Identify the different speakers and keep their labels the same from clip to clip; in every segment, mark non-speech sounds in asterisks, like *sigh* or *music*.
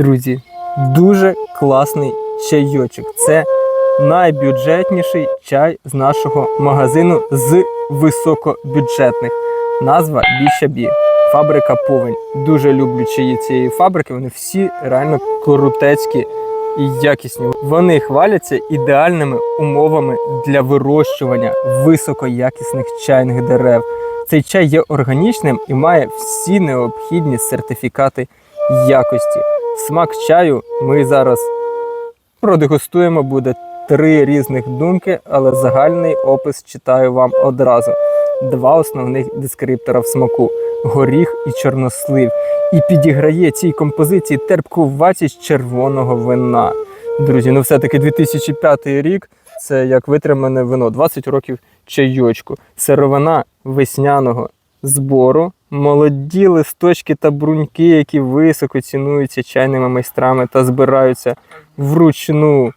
Speaker 1: Друзі, дуже класний чайочок. Це найбюджетніший чай з нашого магазину з високобюджетних. Назва Бічабі. Фабрика Повень. Дуже люблю чаї цієї фабрики. Вони всі реально крутецькі і якісні. Вони хваляться ідеальними умовами для вирощування високоякісних чайних дерев. Цей чай є органічним і має всі необхідні сертифікати якості. Смак чаю ми зараз продегустуємо. Буде три різних думки, але загальний опис читаю вам одразу. Два основних дескриптора в смаку горіх і чорнослив. І підіграє цій композиції терпкуватість червоного вина. Друзі, ну все-таки 2005 рік це як витримане вино, 20 років чайочку, сировина весняного збору, молоді листочки та бруньки, які високо цінуються чайними майстрами та збираються вручну.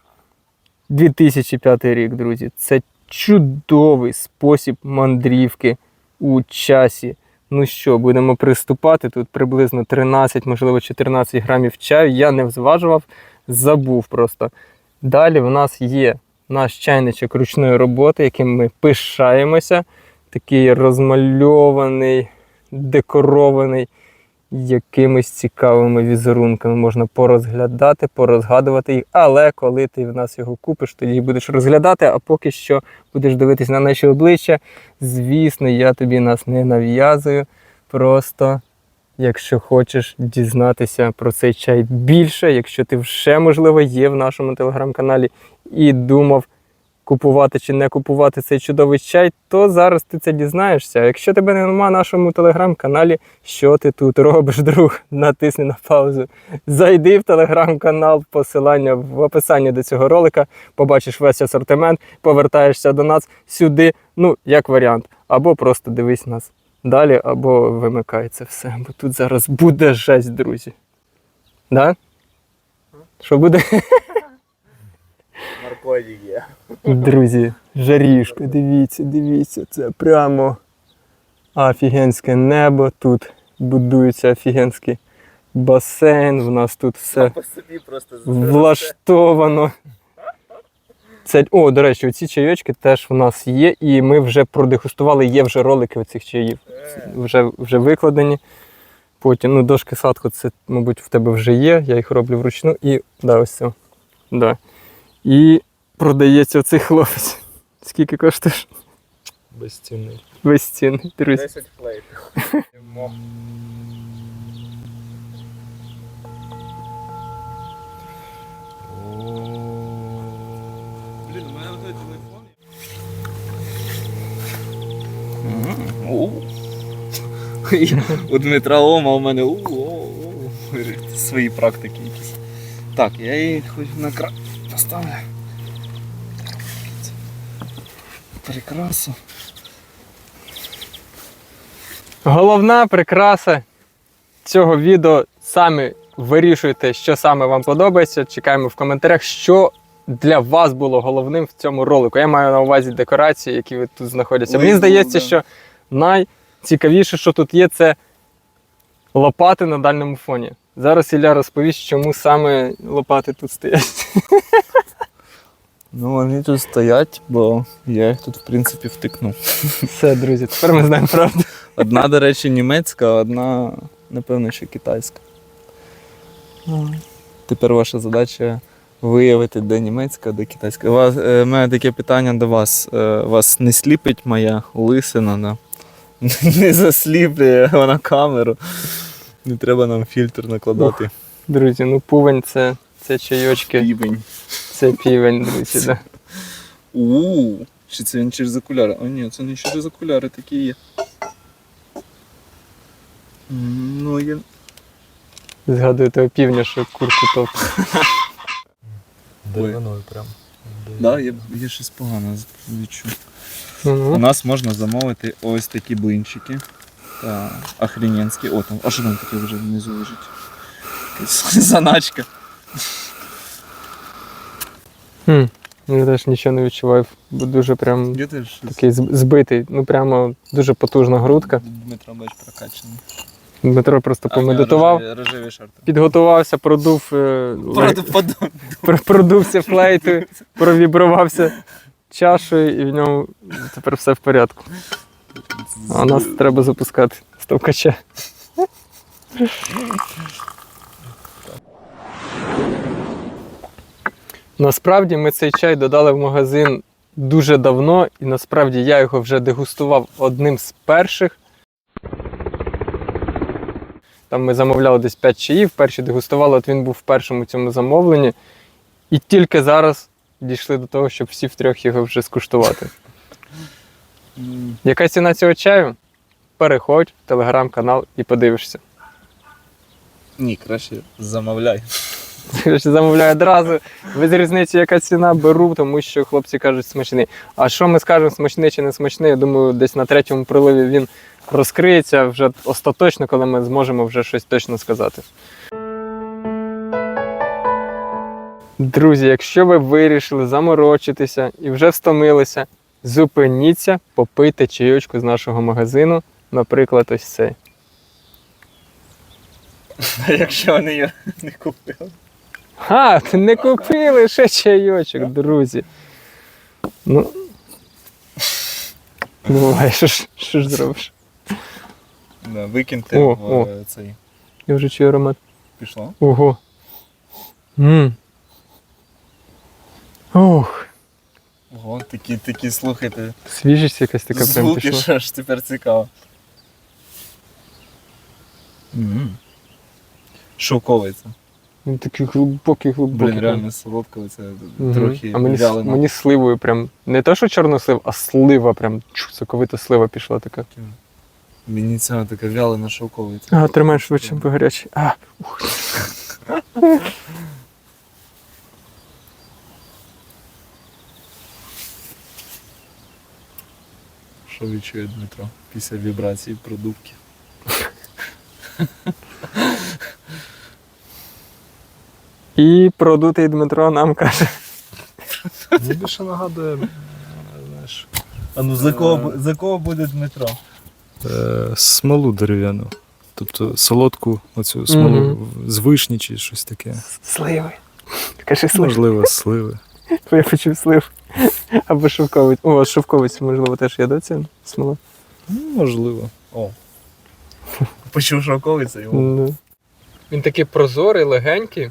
Speaker 1: 2005 рік, друзі. Це чудовий спосіб мандрівки у часі. Ну що, будемо приступати. Тут приблизно 13, можливо, 14 грамів чаю. Я не зважував, забув просто. Далі в нас є наш чайничок ручної роботи, яким ми пишаємося. Такий розмальований, декорований якимись цікавими візерунками. Можна порозглядати, порозгадувати їх. Але коли ти в нас його купиш, тоді будеш розглядати, а поки що будеш дивитись на наші обличчя. Звісно, я тобі нас не нав'язую. Просто, якщо хочеш дізнатися про цей чай більше, якщо ти вже, можливо, є в нашому телеграм-каналі і думав купувати чи не купувати цей чудовий чай, то зараз ти це дізнаєшся. Якщо тебе нема в нашому телеграм-каналі, що ти тут робиш, друг? Натисни на паузу. Зайди в телеграм-канал, посилання в описанні до цього ролика, побачиш весь асортимент, повертаєшся до нас сюди, ну, як варіант. Або просто дивись нас далі, або вимикай це все. Бо тут зараз буде жесть, друзі. Да? Що буде? *laughs*
Speaker 2: Наркотик є.
Speaker 1: Друзі, жарішка, дивіться, дивіться, це прямо офігенське небо. Тут будується офігенський басейн. У нас тут все
Speaker 2: По собі просто
Speaker 1: влаштовано. Це, о, до речі, оці чайочки теж в нас є, і ми вже продегустували, є вже ролики оцих чаїв. Вже, вже викладені. Потім, ну, дошки садку, це, мабуть, в тебе вже є. Я їх роблю вручну і да, ось це. Да. І продається оцей хлопець. Скільки коштуєш?
Speaker 2: Безцінний.
Speaker 1: Безцінний, друзі.
Speaker 2: 10 плейт. Блін, у мене отой телефон. *laughs* У Дмитра Ома у мене у-у-у. свої практики якісь. Так, я її хоч на кра... поставлю. Прикрасу.
Speaker 1: Головна прикраса цього відео самі вирішуйте, що саме вам подобається. Чекаємо в коментарях, що для вас було головним в цьому ролику. Я маю на увазі декорації, які ви тут знаходяться. Мені
Speaker 2: ну,
Speaker 1: здається, що найцікавіше, що тут є, це лопати на дальньому фоні. Зараз Ілля розповість, чому саме лопати тут стоять.
Speaker 2: Ну, вони тут стоять, бо я їх тут, в принципі, втикнув. *laughs*
Speaker 1: Все, друзі, тепер ми знаємо правду.
Speaker 2: Одна, до речі, німецька, а одна, напевно, ще китайська. Тепер ваша задача виявити, де німецька, де китайська. У вас, е, мене таке питання до вас. Е, вас не сліпить моя лисина, да? *laughs* не засліплює вона камеру. Не треба нам фільтр накладати.
Speaker 1: Друзі, ну пувень це, це чайочки,
Speaker 2: Півень.
Speaker 1: це півень, друзі. Да.
Speaker 2: У, чи це він через окуляри? О, ні, це не через окуляри такі є. Ну, я...
Speaker 1: Згадую того півня, що курку топ.
Speaker 3: Деревиною прям.
Speaker 2: Да, я, я щось погано відчув. У
Speaker 1: Ну,
Speaker 2: нас можна замовити ось такі блинчики. Та охрененські. О, там, а що там таке вже внизу лежить? *laughs* Заначка.
Speaker 1: Хм, я теж нічого не відчував, бо дуже прям
Speaker 2: Я теж щось.
Speaker 1: такий з- збитий. Ну прямо дуже потужна грудка.
Speaker 2: Дмитро бач прокачаний.
Speaker 1: Дмитро просто помедитував,
Speaker 2: Рожеві шорти.
Speaker 1: підготувався, продув, е,
Speaker 2: Подумай.
Speaker 1: пр- продувся флейтою, провібрувався чашею, і в ньому тепер все в порядку. А нас треба запускати стовкача. Насправді ми цей чай додали в магазин дуже давно, і насправді я його вже дегустував одним з перших. Там ми замовляли десь 5 чаїв, перші дегустували, от він був в першому цьому замовленні. І тільки зараз дійшли до того, щоб всі втрьох його вже скуштувати. Яка ціна цього чаю? Переходь в телеграм-канал і подивишся.
Speaker 2: Ні, краще замовляй.
Speaker 1: Коротше, Замовляю одразу. Без різниці, яка ціна, беру, тому що хлопці кажуть смачний. А що ми скажемо, смачний чи не смачний? Я думаю, десь на третьому приливі він розкриється вже остаточно, коли ми зможемо вже щось точно сказати. Друзі, якщо ви вирішили заморочитися і вже встомилися, зупиніться, попийте чайочку з нашого магазину, наприклад, ось цей.
Speaker 2: А *laughs* якщо вони його не купили?
Speaker 1: Ха, не купили ще чайочок, друзі. Ну. Буває, що ж, що ж зробиш?
Speaker 2: Да, викиньте
Speaker 1: О,
Speaker 2: в
Speaker 1: о.
Speaker 2: е, цей.
Speaker 1: Я вже чую аромат.
Speaker 2: Пішло?
Speaker 1: Ого. Мм. Ох,
Speaker 2: Ого, такі, такі, слухайте.
Speaker 1: свіжість якась така прям
Speaker 2: Звуки,
Speaker 1: пішла.
Speaker 2: що ж тепер цікаво. М. Шовковиця.
Speaker 1: Він такий глибокий, глибокий.
Speaker 2: Блін, реально солодко, це
Speaker 1: Мгм.
Speaker 2: трохи
Speaker 1: а мені,
Speaker 2: вялено.
Speaker 1: мені сливою прям. Не те, що чорнослив, а слива прям соковита слива пішла така.
Speaker 2: Мені ця така вялена шовковиця.
Speaker 1: А, тримай швидше, бо гарячий. А, ух.
Speaker 2: Що відчує Дмитро після вібрації продувки? *laughs*
Speaker 1: І продутий Дмитро нам каже.
Speaker 2: Мені більше нагадує, знаєш. А ну за кого, за кого буде Дмитро?
Speaker 3: Е, смолу дерев'яну. Тобто солодку оцю смолу
Speaker 1: Мгм.
Speaker 3: з вишні чи щось таке.
Speaker 1: Сливи. Кажи сливи.
Speaker 3: Можливо, сливи.
Speaker 1: Бо *laughs* я почув слив. Або шовковиць. О, шовковиць, можливо, теж є, да, ця смола?
Speaker 3: Ну, можливо.
Speaker 2: О. Почув шовковиця його.
Speaker 1: Ну. Він такий прозорий, легенький,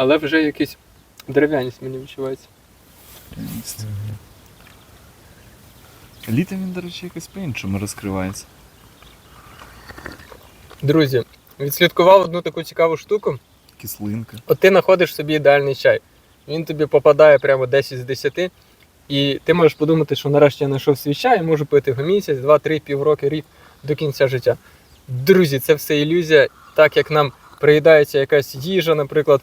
Speaker 1: але вже якийсь дерев'яність мені відчувається.
Speaker 2: Літом він, до речі, якось по-іншому розкривається.
Speaker 1: Друзі, відслідкував одну таку цікаву штуку.
Speaker 2: Кислинка.
Speaker 1: От ти знаходиш собі ідеальний чай. Він тобі попадає прямо 10 з 10. І ти можеш подумати, що нарешті я знайшов свій чай, я можу пити його місяць, два, три, півроки, рік до кінця життя. Друзі, це все ілюзія, так як нам приїдається якась їжа, наприклад,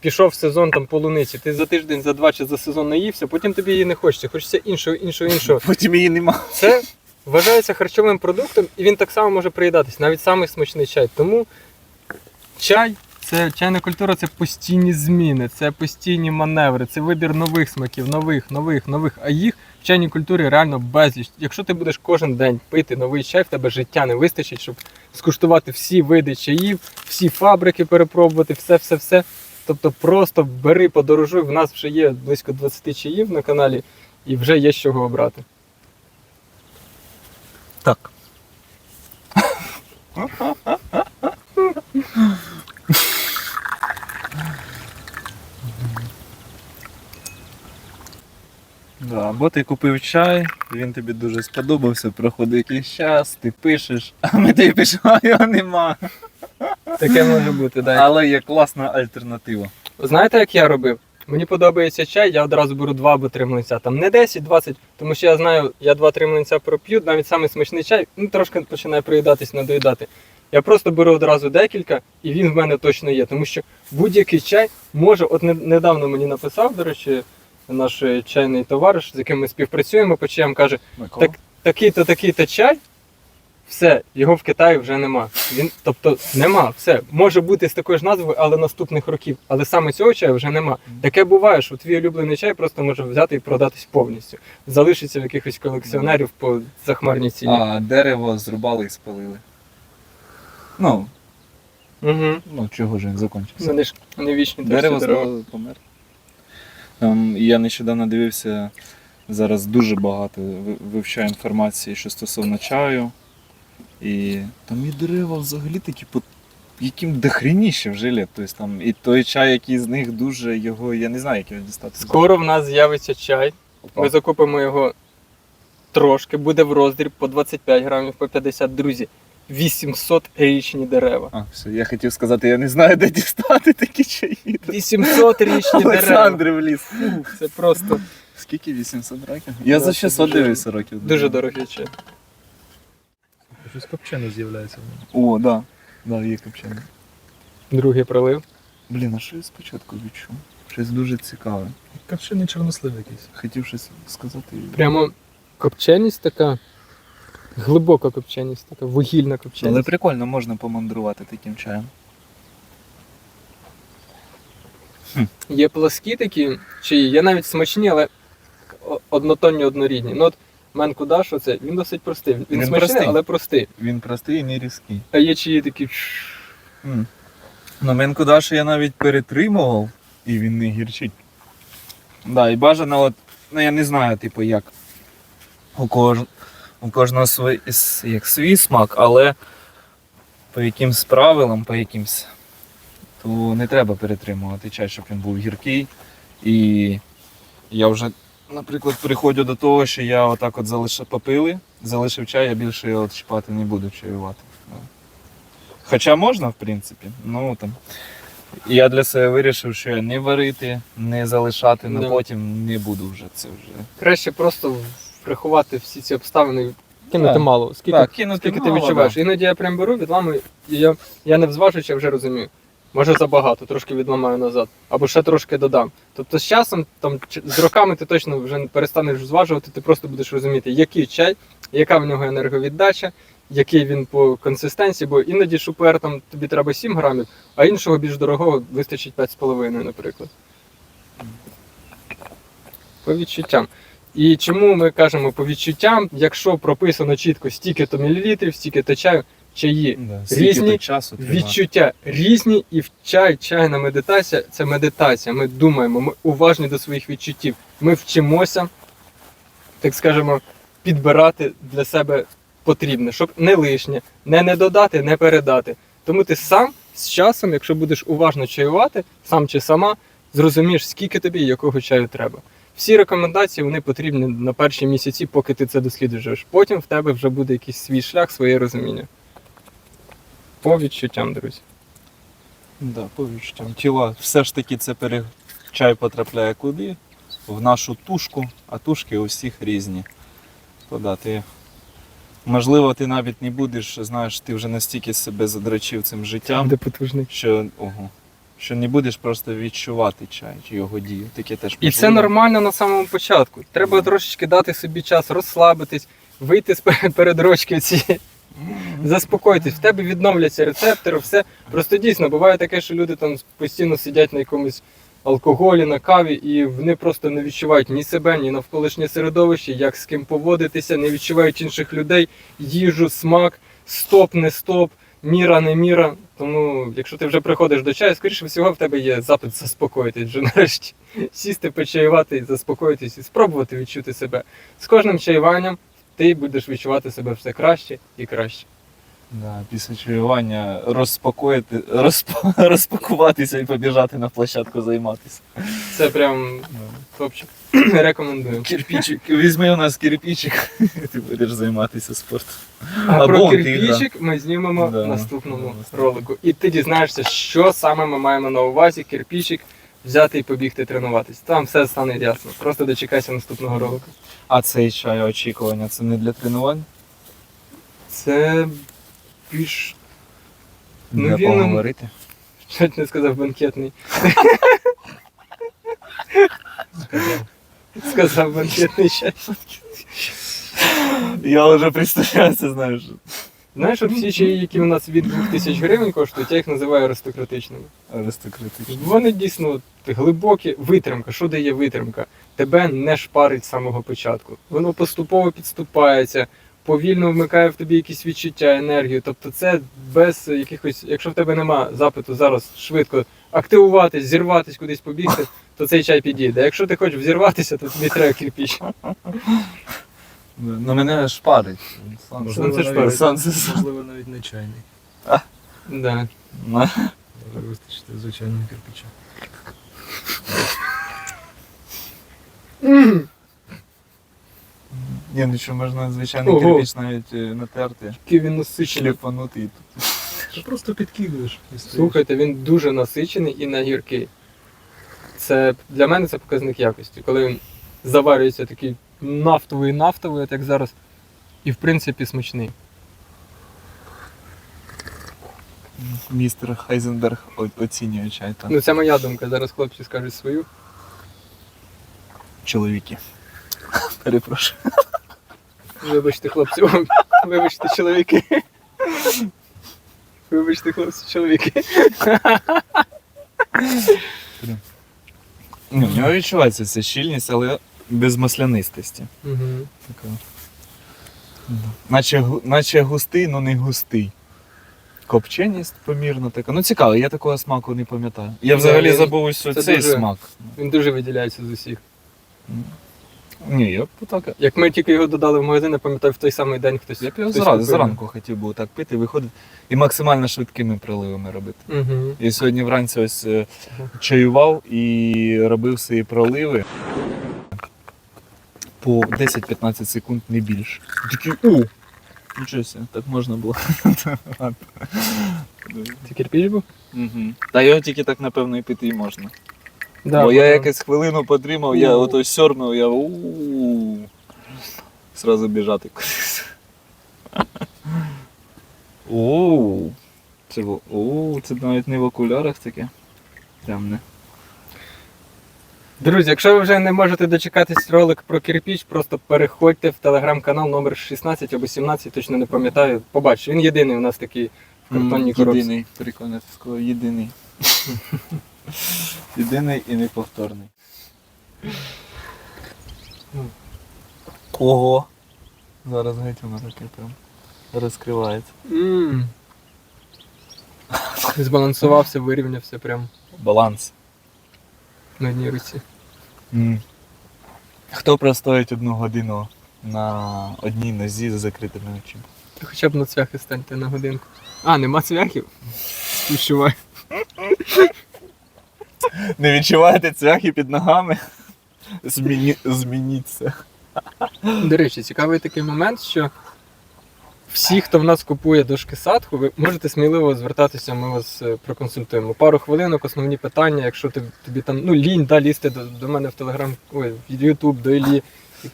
Speaker 1: пішов сезон там полуниці, ти за тиждень, за два чи за сезон наївся, потім тобі її не хочеться, хочеться іншого, іншого, іншого.
Speaker 2: Потім її нема.
Speaker 1: Це вважається харчовим продуктом, і він так само може приїдатись, навіть самий смачний чай. Тому чай, це чайна культура це постійні зміни, це постійні маневри, це вибір нових смаків, нових, нових, нових. А їх в чайній культурі реально безліч. Якщо ти будеш кожен день пити новий чай, в тебе життя не вистачить, щоб скуштувати всі види чаїв, всі фабрики перепробувати, все, все, все. Тобто просто бери, подорожуй. В нас вже є близько 20 чаїв на каналі, і вже є з чого обрати.
Speaker 2: Так. Да, або ти купив чай, він тобі дуже сподобався, проходить якийсь час, ти пишеш, а ми тобі пишемо, а його нема.
Speaker 1: Таке може бути, да.
Speaker 2: Але є класна альтернатива.
Speaker 1: Знаєте, як я робив? Мені подобається чай, я одразу беру два або три млинця. Там не 10, 20, тому що я знаю, я два-три млинця проп'ю, навіть самий смачний чай, ну трошки починає приїдатись, надоїдати. Я просто беру одразу декілька, і він в мене точно є. Тому що будь-який чай може, от недавно мені написав, до речі, наш е, чайний товариш, з яким ми співпрацюємо по чаям, каже, Так- такий-то, такий-то чай, все, його в Китаї вже нема. Він, тобто нема, все. Може бути з такою ж назвою, але наступних років. Але саме цього чаю вже нема. Таке буває, що твій улюблений чай просто може взяти і продатись повністю. Залишиться в якихось колекціонерів по захмарній ціні.
Speaker 2: А дерево зрубали і спалили. Ну,
Speaker 1: Угу.
Speaker 2: ну чого ж він закінчився?
Speaker 1: Вони ж не вічні
Speaker 2: Дерево
Speaker 1: дерева.
Speaker 2: знову помер. Там, я нещодавно дивився, зараз дуже багато ви- вивчаю інформації, що стосовно чаю. І там і дерева взагалі такі, по- яким дохреніще вже літ. Тобто, там, і той чай, який з них дуже його, я не знаю, як його дістати.
Speaker 1: Скоро в нас з'явиться чай.
Speaker 2: Опа.
Speaker 1: Ми закупимо його трошки, буде в роздріб по 25 грамів, по 50. Друзі, 800 річні дерева.
Speaker 2: А, все, я хотів сказати, я не знаю, де дістати такі чаї.
Speaker 1: 800 річні дерева.
Speaker 2: Олександр вліз.
Speaker 1: Фу, Це просто
Speaker 2: Скільки 800 років? Я за
Speaker 1: це
Speaker 2: 600 дивився років.
Speaker 1: дуже дорогий чай.
Speaker 3: Щось копчене з'являється.
Speaker 2: О, да. Да, є копчене.
Speaker 1: Другий пролив.
Speaker 2: Блін, а що я спочатку відчув? Щось дуже цікаве.
Speaker 3: Копчений чорнослив якийсь.
Speaker 2: Хотів щось сказати.
Speaker 1: Прямо копченість така. Глибока копченість, така вугільна копченість.
Speaker 2: Але прикольно можна помандрувати таким чаєм.
Speaker 1: Є пласкі такі чаї, є навіть смачні, але однотонні, однорідні. Ну от мен Кудаш, оце, він досить простий. Він,
Speaker 2: Він
Speaker 1: смачний,
Speaker 2: простий.
Speaker 1: але простий.
Speaker 2: Він простий і не різкий.
Speaker 1: А є чаї такі.
Speaker 2: Ну, менку Даші я навіть перетримував, і він не гірчить. Да, і бажано, от, ну я не знаю, типу, як. У, кож... у кожного свій, як свій смак, але по якимсь правилам, по якимсь, то не треба перетримувати чай, щоб він був гіркий. І я вже, наприклад, приходжу до того, що я отак от залишив попили, залишив чай, я більше його чіпати не буду чаювати. Ну. Хоча можна, в принципі, ну там. Я для себе вирішив, що я не варити, не залишати,
Speaker 1: Да.
Speaker 2: потім не буду вже це вже.
Speaker 1: Краще просто врахувати всі ці обставини, кинути
Speaker 2: Так.
Speaker 1: мало. Скільки,
Speaker 2: Так, кинути
Speaker 1: скільки ти відчуваєш.
Speaker 2: да.
Speaker 1: Іноді я прям беру, відламую, і я, я не взважуючи, я вже розумію. Може забагато, трошки відламаю назад, або ще трошки додам. Тобто з часом, там, з роками ти точно вже не перестанеш зважувати, ти просто будеш розуміти, який чай, яка в нього енерговіддача, який він по консистенції, бо іноді шупер там тобі треба 7 грамів, а іншого більш дорогого вистачить 5,5, наприклад. По відчуттям. І чому ми кажемо по відчуттям, якщо прописано чітко стільки-то мілілітрів, стільки-то чаю, чаї Різні
Speaker 2: часу
Speaker 1: Відчуття різні, і в чай, чайна медитація це медитація. Ми думаємо, ми уважні до своїх відчуттів. Ми вчимося, так скажемо, підбирати для себе потрібне, щоб не лишнє, не не додати, не передати. Тому ти сам з часом, якщо будеш уважно чаювати, сам чи сама, зрозумієш, скільки тобі і якого чаю треба. Всі рекомендації вони потрібні на перші місяці, поки ти це досліджуєш. Потім в тебе вже буде якийсь свій шлях, своє розуміння. По відчуттям, друзі.
Speaker 2: Да, по відчуттям. Тіла все ж таки це пере... чай потрапляє куди? В нашу тушку, а тушки у всіх різні. То да, ти... Можливо, ти навіть не будеш, знаєш, ти вже настільки себе задрачив цим життям,
Speaker 1: Де потужний.
Speaker 2: що, ого, що не будеш просто відчувати чай чи його дію. Таке теж
Speaker 1: І це
Speaker 2: можливо.
Speaker 1: нормально на самому початку. Треба трошечки дати собі час розслабитись, вийти з *laughs* пе- перед рочки ці. Заспокойтесь, в тебе відновляться рецептори, все. Просто дійсно буває таке, що люди там постійно сидять на якомусь алкоголі, на каві, і вони просто не відчувають ні себе, ні навколишнє середовище, як з ким поводитися, не відчувають інших людей, їжу, смак, стоп, не стоп, міра, не міра. Тому, якщо ти вже приходиш до чаю, скоріше всього в тебе є запит заспокоїтись вже нарешті. Сісти, почаювати, заспокоїтись і спробувати відчути себе. З кожним чаюванням ти будеш відчувати себе все краще і краще.
Speaker 2: Да, після чаювання розпакуєти, розп... *laughs* розпакуватися і побіжати на площадку займатися.
Speaker 1: Це прям топчик. Рекомендую.
Speaker 2: Кирпичик, візьми у нас кирпичик, *laughs* ти будеш займатися спортом.
Speaker 1: А
Speaker 2: Або
Speaker 1: про
Speaker 2: ти,
Speaker 1: кирпічик ми знімемо
Speaker 2: Да.
Speaker 1: в наступному
Speaker 2: Да.
Speaker 1: ролику. І ти дізнаєшся, що саме ми маємо на увазі кирпічик взяти і побігти тренуватись. Там все стане ясно. Просто дочекайся наступного ролику.
Speaker 2: А цей чай очікування це не для тренувань?
Speaker 1: Це більш Ну, він-
Speaker 2: поговорити?
Speaker 1: чуть не сказав банкетний. Сказав банкетний чай.
Speaker 2: Я вже представляю, це знаєш.
Speaker 1: Знаєш, от всі чаї, які у нас від 2000 гривень коштують, я їх називаю аристократичними.
Speaker 2: Аристократичний.
Speaker 1: Вони дійсно от глибокі. Витримка. Що дає витримка? Тебе не шпарить з самого початку. Воно поступово підступається, повільно вмикає в тобі якісь відчуття, енергію. Тобто це без якихось, якщо в тебе нема запиту зараз швидко активуватись, зірватись, кудись побігти, то цей чай підійде. Якщо ти хочеш взірватися, то тобі треба кирпіч.
Speaker 2: Ну мене шпарить.
Speaker 1: Сонце ж
Speaker 3: навіть-
Speaker 1: парить.
Speaker 2: Сонце сонце.
Speaker 3: Можливо, навіть не чайний.
Speaker 1: Да.
Speaker 2: Ну,
Speaker 3: Може вистачити звичайного кирпича.
Speaker 2: Ні, ну що можна звичайний
Speaker 1: Ого.
Speaker 2: кирпич навіть е, натерти,
Speaker 1: Який він насичений.
Speaker 2: шліфанути і тут.
Speaker 3: Ти просто підкидуєш. і стоїш.
Speaker 1: Слухайте, він дуже насичений і нагіркий. Це для мене це показник якості. Коли він заварюється такий нафтовий нафтовий, от як зараз, і в принципі смачний.
Speaker 2: Містер Хайзенберг о- оцінює чай там.
Speaker 1: Ну це моя думка. Зараз хлопці скажуть свою.
Speaker 2: Чоловіки. *laughs* Перепрошую.
Speaker 1: Вибачте, хлопці, вибачте, чоловіки. Вибачте, хлопці, чоловіки.
Speaker 2: Ну, в нього відчувається ця щільність, але без маслянистості.
Speaker 1: Угу.
Speaker 2: Така. Наче, наче густий, але не густий. Копченість помірна така. Ну цікаво, я такого смаку не пам'ятаю. Я взагалі забув ось цей
Speaker 1: дуже-
Speaker 2: смак.
Speaker 1: Він дуже виділяється з усіх.
Speaker 2: Ні, я б так.
Speaker 1: Як ми тільки його додали в магазин, я пам'ятаю, в той самий день хтось.
Speaker 2: Я б його
Speaker 1: хтось
Speaker 2: зранку,
Speaker 1: купив.
Speaker 2: зранку хотів би так пити, виходити і максимально швидкими приливами робити.
Speaker 1: Мгм.
Speaker 2: Я сьогодні вранці ось е, чаював і робив свої проливи по 10-15 секунд, не більше. Такий, у! Нічого себе, так можна було.
Speaker 1: Це кирпіч був?
Speaker 2: Мгм. Та його тільки так, напевно, і пити і можна.
Speaker 1: Да,
Speaker 2: Бо я якось хвилину потримав, я ото сьорнув, я у Сразу біжати кудись. Оу. Це. Оу, це навіть не в окулярах таке. Прям не.
Speaker 1: Друзі, якщо ви вже не можете дочекатись ролик про кирпіч, просто переходьте в телеграм-канал номер 16 або 17, точно не пам'ятаю. Побачите, він єдиний у нас такий в картонній коробці.
Speaker 2: Єдиний, прикольно, ти сказав, єдиний. Єдиний і неповторний. Ого. Зараз геть воно таке прям розкривається.
Speaker 1: М. Збалансувався, вирівнявся прям
Speaker 2: Баланс.
Speaker 1: на одній руці.
Speaker 2: Хто простоїть одну годину на одній нозі з закритими очима?
Speaker 1: Та Хоча б на цвяхи станьте на годинку. А, нема цвяхів? Співчуваю.
Speaker 2: Не відчуваєте цвяхи під ногами? Зміні... Змініться.
Speaker 1: До речі, цікавий такий момент, що всі, хто в нас купує дошки садху, ви можете сміливо звертатися, ми вас е, проконсультуємо. Пару хвилинок, основні питання, якщо ти, тобі там ну, лінь да, лізти до, до мене в Телеграм, ой, в Ютуб, до Іллі,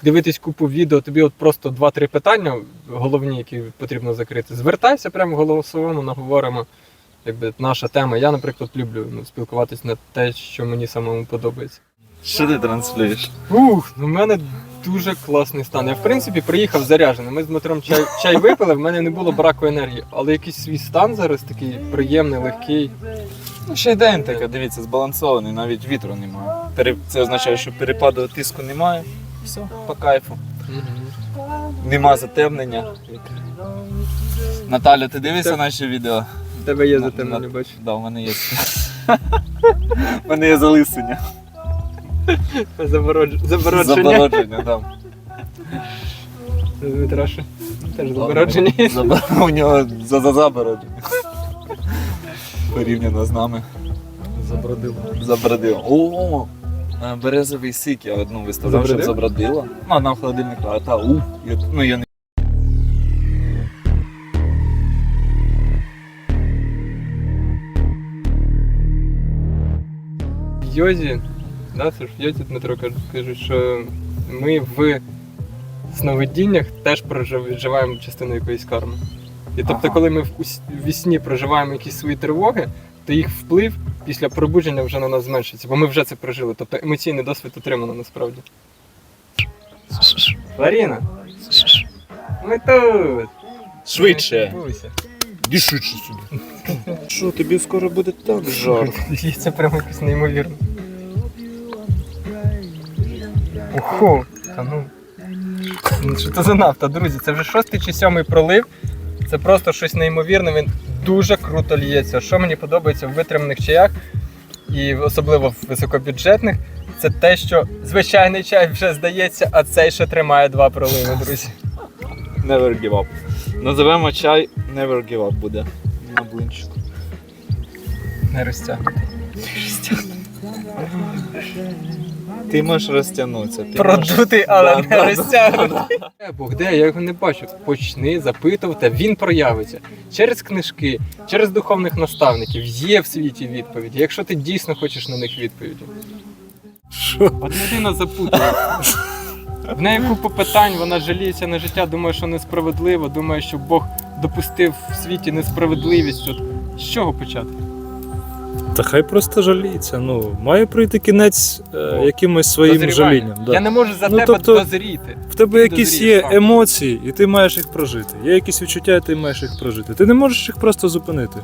Speaker 1: дивитись купу відео, тобі от просто 2-3 питання, головні, які потрібно закрити. Звертайся прямо голосовому, наговоримо. Якби наша тема. Я, наприклад, люблю ну, спілкуватись на те, що мені самому подобається.
Speaker 2: Що ти транслюєш?
Speaker 1: Ух, ну в мене дуже класний стан. Я в принципі приїхав заряджений. Ми з Дмитром чай, чай випили, в мене не було браку енергії, але якийсь свій стан зараз такий приємний, легкий.
Speaker 2: Ну, ще й день таке, дивіться, збалансований, навіть вітру немає. Пере- Це означає, що перепаду тиску немає. Все, по кайфу. Нема затемнення. Наталя, ти дивишся наші відео?
Speaker 1: В тебе є затемнення, бачу.
Speaker 2: Да, *laughs* у мене є. У мене є залисення.
Speaker 1: Забородж... Забородження.
Speaker 2: Забородження, так.
Speaker 1: Дмитраша. Теж забородження *laughs*
Speaker 2: У нього за за забородження. Порівняно з нами.
Speaker 3: Забродило.
Speaker 2: Забродило. О, е, березовий сик я одну виставляв, щоб забродило. Ну, одна в холодильнику, а та у. Ну, я не
Speaker 1: йозі, да, це ж в йозі Дмитро каже- кажуть, що ми в сновидіннях теж проживаємо частину якоїсь карми. І тобто,
Speaker 2: Ага.
Speaker 1: коли ми в в вісні проживаємо якісь свої тривоги, то їх вплив після пробудження вже на нас зменшиться, бо ми вже це прожили. Тобто емоційний досвід отримано насправді. Ларіна! Ми тут!
Speaker 2: Швидше. Іди сюди. Що, тобі скоро буде так жарко? *laughs*
Speaker 1: Це прямо якось неймовірно. Охо! Та ну. Що це за нафта, друзі? Це вже шостий чи сьомий пролив. Це просто щось неймовірне. Він дуже круто лється. Що мені подобається в витриманих чаях, і особливо в високобюджетних, це те, що звичайний чай вже здається, а цей ще тримає два проливи, друзі.
Speaker 2: Never give up. Називемо чай Never give up буде. На блинчику.
Speaker 1: Не розтягнути.
Speaker 2: Ти можеш розтягнутися. ти
Speaker 1: Продутий, але не
Speaker 2: да,
Speaker 1: розтягнутий. Е, Бог, де я його не бачу. Почни запитувати, він проявиться через книжки, через духовних наставників. Є в світі відповіді. Якщо ти дійсно хочеш на них відповіді.
Speaker 3: Що?
Speaker 1: От людина запутує. *laughs* В неї купа питань, вона жаліється на життя, думає, що несправедливо, думає, що Бог допустив в світі несправедливість. От з чого почати?
Speaker 3: Та хай просто жаліється. Ну, має прийти кінець е, якимось своїм
Speaker 1: Дозрівання.
Speaker 3: жалінням. Да.
Speaker 1: Я не можу за
Speaker 3: Ну,
Speaker 1: тебе
Speaker 3: тобто-
Speaker 1: дозріти.
Speaker 3: В тебе
Speaker 1: Ти
Speaker 3: якісь
Speaker 1: дозрієш
Speaker 3: є
Speaker 1: сам.
Speaker 3: емоції, і ти маєш їх прожити. Є якісь відчуття, і ти маєш їх прожити. Ти не можеш їх просто зупинити.